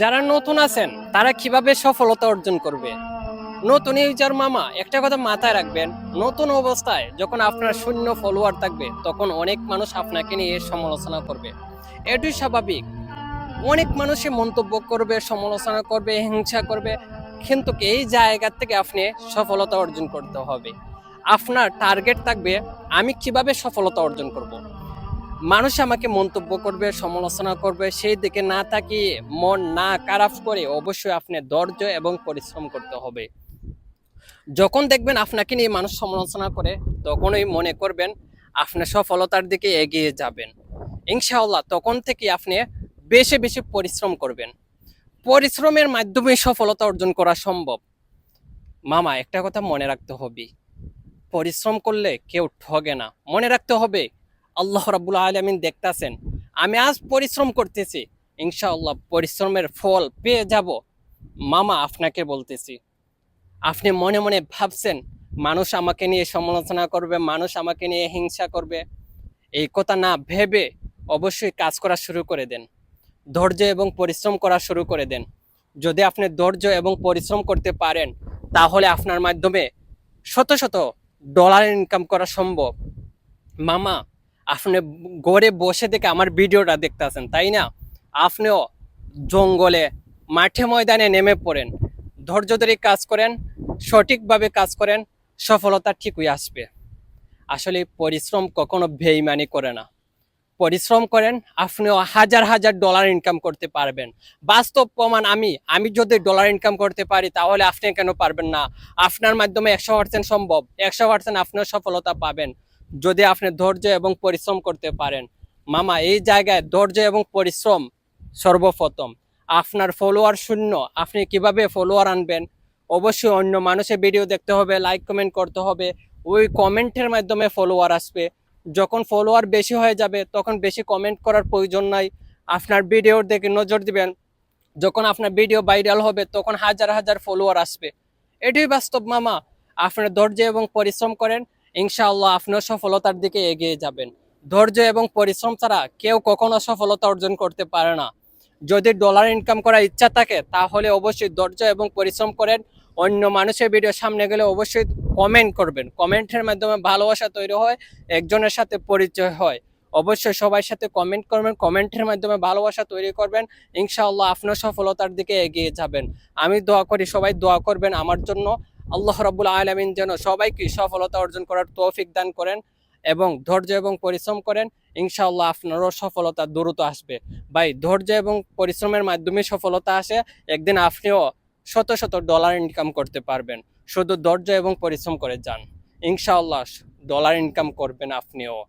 যারা নতুন আছেন, তারা কীভাবে সফলতা অর্জন করবে? নতুন ইউজার মামা, একটা কথা মাথায় রাখবেন, নতুন অবস্থায় যখন আপনার শূন্য ফলোয়ার থাকবে, তখন অনেক মানুষ আপনাকে নিয়ে সমালোচনা করবে। এটাই স্বাভাবিক। অনেক মানুষে মন্তব্য করবে, সমালোচনা করবে, হিংসা করবে, কিন্তু এই জায়গা থেকে আপনি সফলতা অর্জন করতে হবে। আপনার টার্গেট থাকবে, আমি কীভাবে সফলতা অর্জন করব। মানুষ আমাকে মন্তব্য করবে, সমালোচনা করবে, সেই দিকে না তাকিয়ে মন না খারাপ করে অবশ্যই আপনি ধৈর্য এবং পরিশ্রম করতে হবে। যখন দেখবেন আপনাকে নিয়ে মানুষ সমালোচনা করে, তখনই মনে করবেন আপনি সফলতার দিকে এগিয়ে যাবেন। ইনশাআল্লাহ, তখন থেকে আপনি বেশি বেশি পরিশ্রম করবেন। পরিশ্রমের মাধ্যমে সফলতা অর্জন করা সম্ভব। মামা, একটা কথা মনে রাখতে হবে। পরিশ্রম করলে কেউ ঠগে না। মনে রাখতে হবে আল্লাহ রাবুল আলমিন দেখতেছেন। আমি আজ পরিশ্রম করতেছি। ইনশাআল্লাহ পরিশ্রমের ফল পেয়ে যাব। মামা আপনাকে বলতেছি, আপনি মনে মনে ভাবছেন, মানুষ আমাকে নিয়ে সমালোচনা করবে, মানুষ আমাকে নিয়ে হিংসা করবে। এই কথা না ভেবে অবশ্যই কাজ করা শুরু করে দেন। ধৈর্য এবং পরিশ্রম করা শুরু করে দেন। যদি আপনি ধৈর্য এবং পরিশ্রম করতে পারেন, তাহলে আপনার মাধ্যমে শত শত ডলার ইনকাম করা সম্ভব। মামা আপনি গড়ে বসে থেকে আমার ভিডিওটা দেখতেছেন, তাই না? আপনিও জঙ্গলে, মাঠে ময়দানে নেমে পড়েন, ধৈর্য ধরে কাজ করেন, সঠিকভাবে কাজ করেন, সফলতা ঠিকই আসবে। আসলে পরিশ্রম কখনো বেইমানি করে না। পরিশ্রম করেন, আপনিও হাজার হাজার ডলার ইনকাম করতে পারবেন। বাস্তব প্রমাণ আমি আমি যদি ডলার ইনকাম করতে পারি, তাহলে আপনি কেন পারবেন না? আপনার মাধ্যমে একশো পার্সেন্ট সম্ভব, একশো পার্সেন্ট আপনিও সফলতা পাবেন। যদি আপনি ধৈর্য এবং পরিশ্রম করতে পারেন। মামা, এই জায়গায় ধৈর্য এবং পরিশ্রম সর্বপ্রথম। আপনার ফলোয়ার শূন্য। আপনি কীভাবে ফলোয়ার আনবেন? অবশ্যই অন্য মানুষের ভিডিও দেখতে হবে লাইক কমেন্ট করতে হবে। ওই কমেন্টের মাধ্যমে ফলোয়ার আসবে। যখন ফলোয়ার বেশি হয়ে যাবে, তখন বেশি কমেন্ট করার প্রয়োজন নাই। আপনার ভিডিওর দিকে নজর দিবেন। যখন আপনার ভিডিও ভাইরাল হবে, তখন হাজার হাজার ফলোয়ার আসবে। এটাই বাস্তব, মামা। আপনার ধৈর্য এবং পরিশ্রম করেন। ইনশাআল্লাহ আপনিও সফলতার দিকে এগিয়ে যাবেন। ধৈর্য এবং পরিশ্রম ছাড়া কেউ কখনো সফলতা অর্জন করতে পারে না। যদি ডলার ইনকাম করার ইচ্ছা থাকে, তাহলে অবশ্যই ধৈর্য এবং পরিশ্রম করেন। অন্য মানুষের ভিডিও সামনে গেলে অবশ্যই কমেন্ট করবেন। কমেন্টের মাধ্যমে ভালোবাসা তৈরি হয়, একজনের সাথে পরিচয় হয়। অবশ্যই সবার সাথে কমেন্ট করবেন কমেন্টের মাধ্যমে ভালোবাসা তৈরি করবেন। ইনশাআল্লাহ আপনার সফলতার দিকে এগিয়ে যাবেন। আমি দোয়া করি, সবাই দোয়া করবেন আমার জন্য। আল্লাহ রাবুল আলমিন যেন সবাইকে সফলতা অর্জন করার তৌফিক দান করেন এবং ধৈর্য এবং পরিশ্রম করেন। ইনশাআল্লাহ আপনারও সফলতা দ্রুত আসবে। ভাই, ধৈর্য এবং পরিশ্রমের মাধ্যমে সফলতা আসে। একদিন আপনিও শত শত ডলার ইনকাম করতে পারবেন। শুধু ধৈর্য এবং পরিশ্রম করে যান। ইনশাআল্লাহ ডলার ইনকাম করবেন আপনিও।